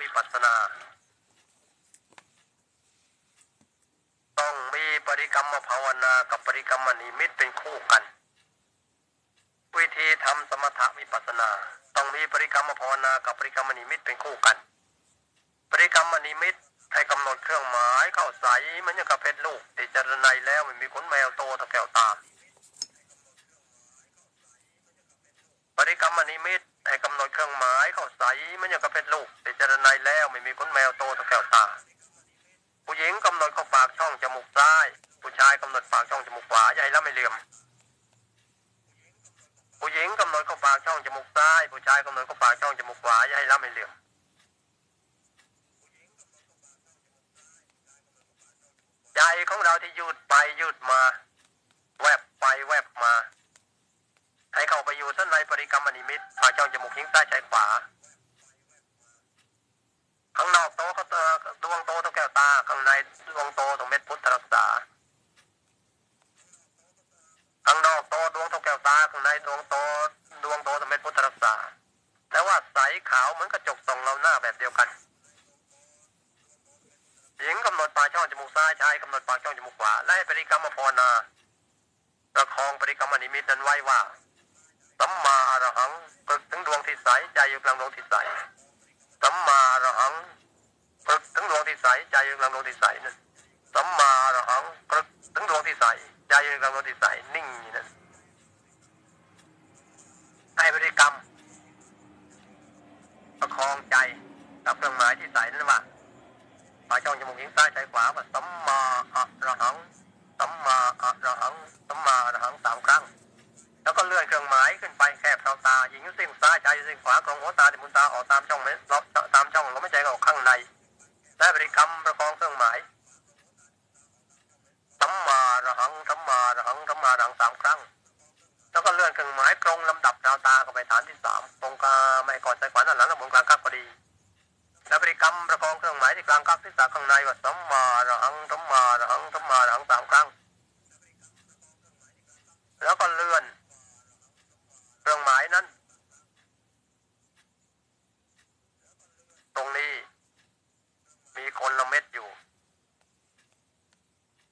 วิปัสสนา ต้องมีปริกรรมภาวนากับปริกรรมนิมิตเป็นคู่กัน วิธีทำสมถะวิปัสสนา ต้องมีปริกรรมภาวนากับปริกรรมนิมิตเป็นคู่กัน ปริกรรมนิมิตให้กำหนดเครื่องหมายเข้าใสเหมันอย่างกับเพชรลูกติจารณัยแล้วมันมีขนแมวโตเท่าแก้วตาปริกรรมนิมิต ให้กำหนดเครื่องหมายเข้าใสมันอย่างกับเพชรลูกแติดจารณัยแล้วไม่มีขนแมวโตเท่าแก้วตา ผู้หญิงกำหนดเข้าปากช่องจมูกซ้าย ผู้ชายกำหนดปากช่องจมูกขวาอย่าให้ละไม่เหลื่อมผู้หญิงกำหนดเข้าปากช่องจมูกซ้าย ผู้ชายกำหนดเข้าปากช่องจมูกขวาอย่าให้ละไม่เหลื่อมใจของเราที่ยืดไปยืดมา แวบไปแวบ อยู่สั้นในปริกรรมนิมิตปาช่องจมูกหิ้งซ้ายใจขวา ข้างนอกโตก็เตอดวงโตเท่าแก้วตา ข้างในดวงโตตรงเม็ดพุทธรักษา ข้างนอกโตดวงเท่าแก้วตา ข้างในดวงโตดวงโตตรงเม็ดพุทธรักษา แต่ว่าใสขาวเหมือนกระจกส่องเราหน้าแบบเดียวกันหญิงกำหนดปากช่องจมูกซ้ายชายกำหนดปากช่องจมูกขวา และให้ปริกรรมภาวนาประคองปริกรรมนิมิตนั้นไว้ว่า สัมมาอรหังฝึกถึงดวงที่ใสใจอยู่กลางดวงที่ใสสัมมาอรหังฝึกถึงดวงที่ใสใจอยู่กลางดวงที่ใสนั่นสัมมาอรหังฝึกถึงดวงที่ใสใจอยู่กลางดวงที่ใสนิ่งอย่นั่นให้ปริกรรมประคองใจกับเครื่องหมายที่ใสนั่นว่าปลายช่องจมูกหิ้งซ้ายใจขวาว่าสัมมาอะระหังสัมมาอะระหังสัมมาอะระหังสามครั้ง แล้วก็เลื่อนเครื่องหมายขึ้นไปแคบเท้าตาหญิงสิ่งซ้ายใจสิ่งขวากรองหัวตาติมุนตาออกตามช่องเม็ดตามช่องลมหายใจก็ออกข้างในและบริกรรมประคองเครื่องหมายสัมมาระหังสัมมาระหังสัมมาระหังสามครั้ง แล้วก็เลื่อนเครื่องหมายตรงลำดับดาวตาเข้าไปฐานที่สามตรงกลางไม่ก่อนใจขวาด้านหลังและบนกลางกักพอดีและบริกรรมประคองเครื่องหมายที่กลางกักที่สาข้างในว่าสัมมาระหังสัมมาระหังสัมมาระหังสามครั้ง แล้วก็เลื่อน เครื่องหมายนั้น ตรงนี้ มีคนละเม็ดอยู่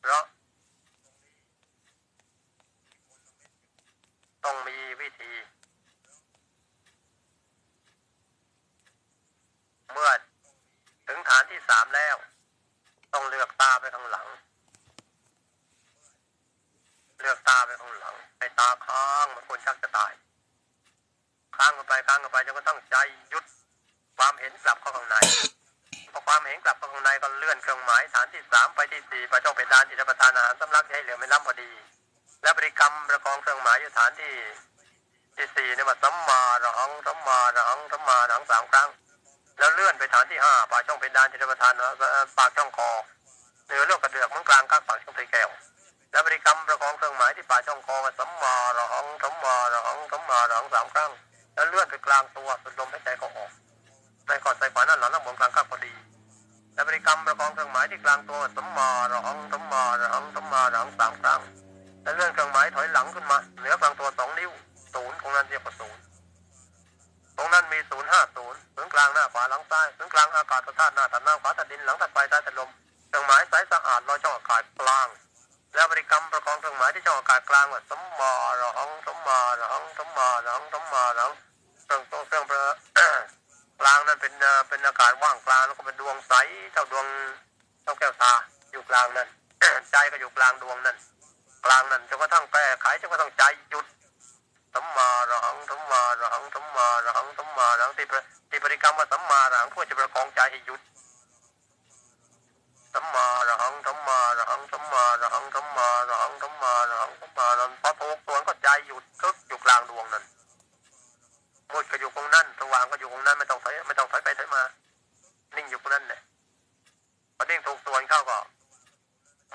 เพราะ ต้องมีวิธี เมื่อถึงฐานที่สามแล้ว ต้องเลือกตาไปข้างหลัง เลือกตาไปข้างหลังให้ตาค้างมันคนชักจะตายางกันไปค้างกันไปจนกระทั่งใจหยุดความเห็นกลับเข้าข้างในพอความเห็นกลับเข้าข้างในก็เลื่อนเครื่องหมายฐานที่สามไปที่สี่ไปช่องเป็นดานจิตประทานอาหารสำลักให้เหลือไม่ล้ำพอดี และบริกรรมประคองเครื่องหมายอยู่ฐานที่ที่สี่เนี่ยมาสัมมาระหังสัมมาระหังสัมมาระหังสามครั้ง แล้วเลื่อนไปฐานที่ห้าปากช่องเป็นดานจิตประทานปากช่องคอเหนือเลือกกระเดือกมังกลางก้างปากช่องไตแก้วและบริกรรมประคองเครื่องหมายที่ปากช่องคอว่าสัมมาระหังสัมมาระหังสัมมาระหังสามครั้งางตัวสุดลมหายใจเขาออกในก่อนใจขวานั่นหลังแล้วบนกลางก้างพอดีและบริกรรมประคองเครื่องหมายที่กลางตัวสมมาระหังสมมาระหังสมมาระหังสามครั้งและเลื่อนเครื่องหมายถอยหลังขึ้นมาเหนือกลางตัวสองนิ้วศูนย์ของนั้นเรียกว่าศูนย์ตรงนั้นมีศูนย์ห้าศูนย์ศูนย์กลางหน้าขวาหลังซ้ายศูนย์กลางอากาศธาตุหน้าตัดน้ำขวาตัดดินหลังตัดไฟใต้ตัดลมเครื่องหมายสายสะอาดลอยช่องอากาศกลาง แล้วบริกรรมประคองเครื่องหมายที่ช่องอากาศกลางว่าสมมาระหังสมมาระหังสมมาระหังสมมาระหัง เครื่องตรงเครื่องประกลางนั้นเป็นเป็นอากาศว่างกลางแล้วก็เป็นดวงใสเท่าดวงเท่าแก้วตาอยู่กลางนั้นใจก็อยู่กลางดวงนั้น กลางนั้นจนกระทั่งแก้ไขจนกระทั่งใจหยุดสัมมาอระหังสัมมาอระหังสัมมาอระหังสัมมาอระหังที่ประที่บริกรรมว่าสัมมาอระหังเพื่อจะประคองใจให้หยุดสัมมาอระหังสัมมาอระหังสัมมาอระหัง นิ่งอยู่ตรงนั้นแหละพอนิ่งถูกส่วนเข้าก็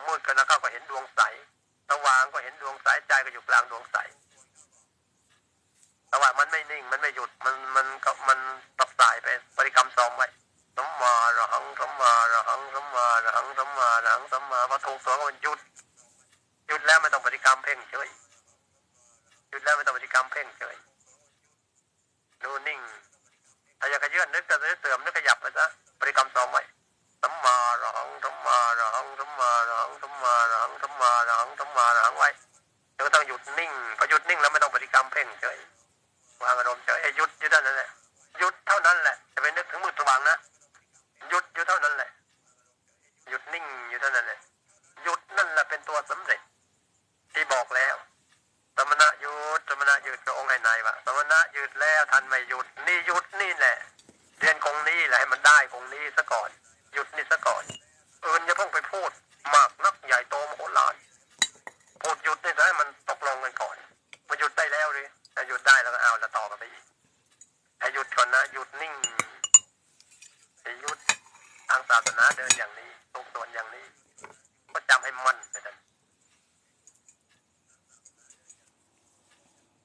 มืดก็นะเข้าก็เห็นดวงใสสว่างก็เห็นดวงใสใจก็อยู่กลางดวงใสแต่ว่ามันไม่นิ่งมันไม่หยุดมันมันก็มันตับสายไปบริกรรมซอมไว้สัมมาระหังสัมมาระหังสัมมาระหังสัมมาระหังสัมมาพอถูกตัวก็มันหยุดหยุดแล้วไม่ต้องบริกรรมเพ่งเฉยหยุดแล้วไม่ต้องบริกรรมเพ่งเฉยดูนิ่ง ถ้าอยากจะเยื่อนนึกจะเสื่อมนึกขยับไปซะบริกรรมซ้อมไว้สัมมาระหังสัมมาระหังสัมมาระหังสัมมาระ หังสัมมาระหังสัมมาระหังไว้จนกระทั่งหยุดนิ่งพอหยุดนิ่งแล้วไม่ต้องบริกรรมเพ่งเฉยวางอารมณ์เฉยไอหยุดอยู่เท่านั้นแหละหยุดเท่านั้นแหละจะไปนึกถึงมือสว่างนะหยุดอยู่เท่านั้นแหละ หยุดนิ่งอยู่เท่านั้นแหละหยุดนั่นแหละเป็นตัวสำเร็จ ที่บอกแล้วสมณะหยุดสมณะหยุดพระองค์ให้นายว่าสมณะหยุดแล้วท่านไม่หยุดนี่หยุดนี่แหละเรียนคงนี้แหละให้มันได้คงนี้ซะก่อน หยุดนี่ซะก่อน ได้แล้วก็เอาจะต่อกันไปอีกให้หยุดก่อนนะหยุดนิ่งให้หยุดทางศาสนาเดินอย่างนี้ตรงส่วนอย่างนี้ ก็จำให้มั่นไปนั่น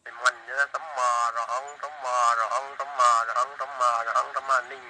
ให้มั่นเยอะสัมมาระหังสัมมาระหังสัมมาระหังสัมมาระหังสัมมานิ่ง